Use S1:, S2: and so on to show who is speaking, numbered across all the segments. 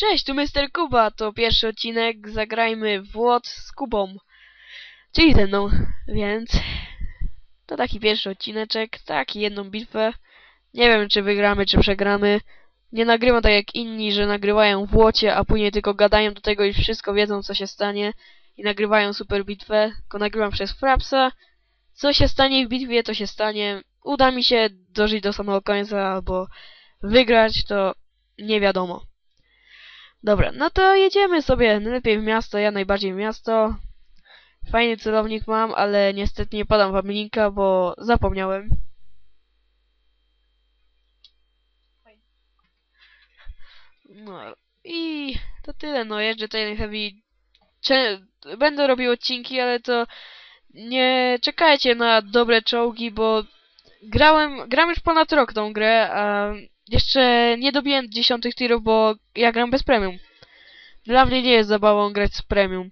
S1: Cześć, tu Mr. Kuba, to pierwszy odcinek Zagrajmy w Łot z Kubą. Czyli ze mną, więc to taki pierwszy odcineczek, taki jedną bitwę. Nie wiem, czy wygramy, czy przegramy. Nie nagrywam tak jak inni, że nagrywają w łocie, a później tylko gadają do tego i wszystko wiedzą, co się stanie. I nagrywają super bitwę, tylko nagrywam przez Frapsa. Co się stanie w bitwie, to się stanie. Uda mi się dożyć do samego końca, albo wygrać, to nie wiadomo. Dobra, no to jedziemy sobie. Najlepiej w miasto, ja najbardziej w miasto. Fajny celownik mam, ale niestety nie podam wam linka, bo zapomniałem. No i to tyle, no jeżdżę tutaj Heavy. Cze będę robił odcinki, ale to nie czekajcie na dobre czołgi, bo grałem, gram już ponad rok tą grę, a jeszcze nie dobiłem dziesiątych tirów, bo ja gram bez premium. Dla mnie nie jest zabawą grać z premium.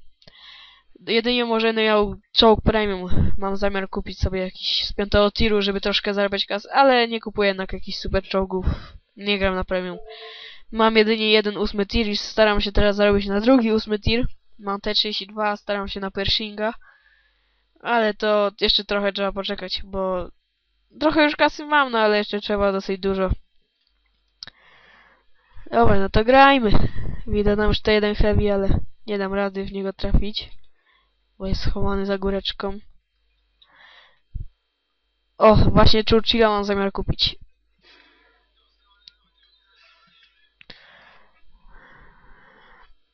S1: Jedynie może miał czołg premium. Mam zamiar kupić sobie jakiś z piątego tiru, żeby troszkę zarabiać kas, ale nie kupuję jednak jakichś super czołgów. Nie gram na premium. Mam jedynie jeden ósmy tir i staram się teraz zarobić na drugi ósmy tir. Mam T32, staram się na Pershinga. Ale to jeszcze trochę trzeba poczekać, bo trochę już kasy mam, no ale jeszcze trzeba dosyć dużo. Dobra, no to grajmy. Widzę nam już to jeden heavy, ale nie dam rady w niego trafić. Bo jest schowany za góreczką. O, właśnie Churchilla mam zamiar kupić.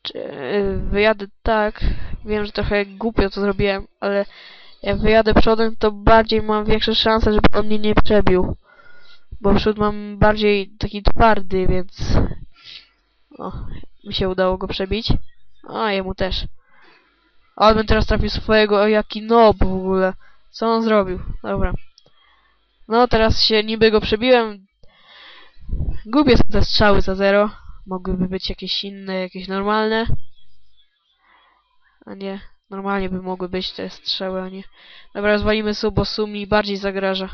S1: Czy wyjadę tak. Wiem, że trochę głupio to zrobiłem, ale jak wyjadę przodem, to bardziej mam większe szanse, żeby on mnie nie przebił. Bo przód mam bardziej taki twardy, więc... O, mi się udało go przebić. A, jemu też. Ale bym teraz trafił swojego, jaki nob w ogóle. Co on zrobił? Dobra. No, teraz się niby go przebiłem. Gubię te strzały za zero. Mogłyby być jakieś inne, jakieś normalne. A nie, normalnie by mogły być te strzały, a nie... Dobra, zwalimy su, bo su mi bardziej zagraża.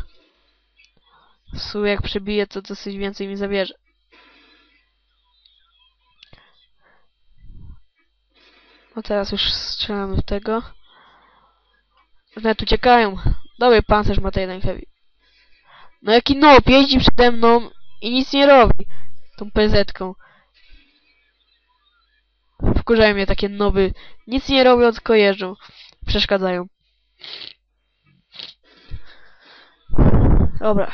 S1: Su jak przebije, to dosyć więcej mi zabierze. No teraz już strzelamy w tego. Nawet uciekają. Dobry pancerz ma ten heavy. No jaki noob, jeździ przede mną i nic nie robi. Tą PZ-ką. Wkurzają mnie takie noby. Nic nie robią, tylko jeżdżą. Przeszkadzają. Dobra.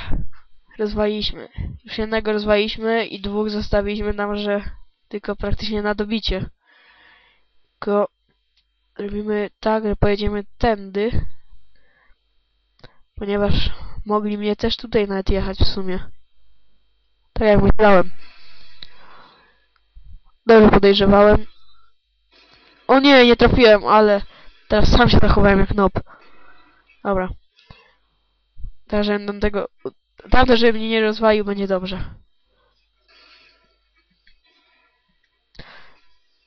S1: Rozwaliliśmy. Już jednego rozwaliliśmy i dwóch zostawiliśmy nam, że tylko praktycznie na dobicie. Tylko robimy tak, że pojedziemy tędy. Ponieważ mogli mnie też tutaj nawet jechać w sumie. Tak jak myślałem. Dobrze podejrzewałem. O nie, nie trafiłem, ale teraz sam się zachowałem jak nob. Dobra. Teraz będę tego... Tamto, żeby mnie nie rozwalił, będzie dobrze.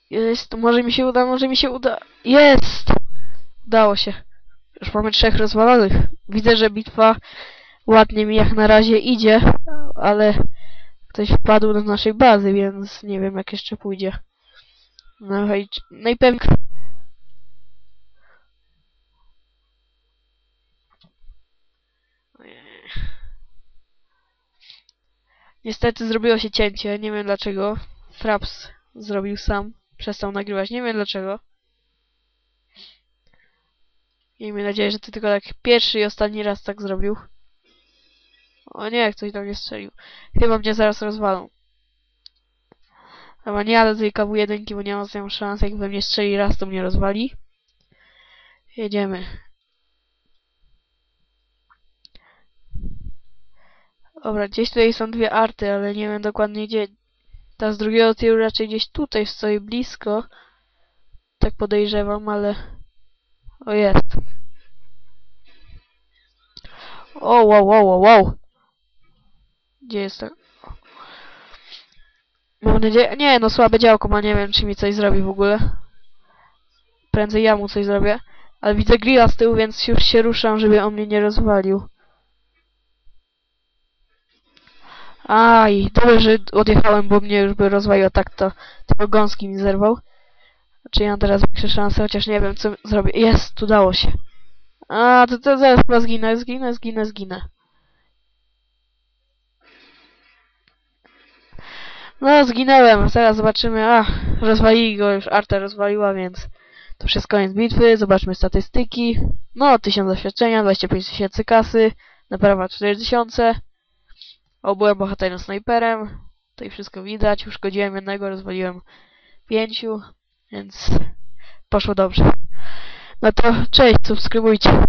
S1: Jest, może mi się uda, może mi się uda. Jest! Udało się. Już mamy trzech rozwalonych. Widzę, że bitwa ładnie mi jak na razie idzie, ale ktoś wpadł do naszej bazy, więc nie wiem jak jeszcze pójdzie. No i najpewniej... Niestety zrobiło się cięcie, nie wiem dlaczego. Fraps zrobił sam. Przestał nagrywać, nie wiem dlaczego. Miejmy nadzieję, że to tylko tak pierwszy i ostatni raz tak zrobił. O nie, ktoś do mnie strzelił. Chyba mnie zaraz rozwalą. Dobra, nie jadę tej KW1, bo nie mam z szans, jak we mnie strzeli raz, to mnie rozwali. Jedziemy. Dobra, gdzieś tutaj są dwie arty, ale nie wiem dokładnie gdzie. Ta z drugiego tiru raczej gdzieś tutaj stoi blisko. Tak podejrzewam, ale... O, jest. O, wow, wow, wow, wow. Gdzie jest ten? Mam nadzieję... Nie, no słabe działko ma, nie wiem, czy mi coś zrobi w ogóle. Prędzej ja mu coś zrobię. Ale widzę grilla z tyłu, więc już się ruszam, żeby on mnie nie rozwalił. Aj, dobrze, że odjechałem, bo mnie już by rozwaliło tak to. Tylko gąski mi zerwał. Czy ja mam teraz większe szanse, chociaż nie wiem co zrobię. Jest, udało się. A, to, to zaraz chyba zginę, zginę, zginę, zginę. No, zginęłem. Zaraz zobaczymy. Ach, rozwalili go już. Arta rozwaliła, więc to jest koniec bitwy. Zobaczmy statystyki. No, 1000 doświadczenia, 25 tysięcy kasy, naprawa 4000. O, byłem bohaterem snajperem. Tutaj wszystko widać. Uszkodziłem jednego, rozwaliłem pięciu, więc poszło dobrze. No to cześć, subskrybujcie.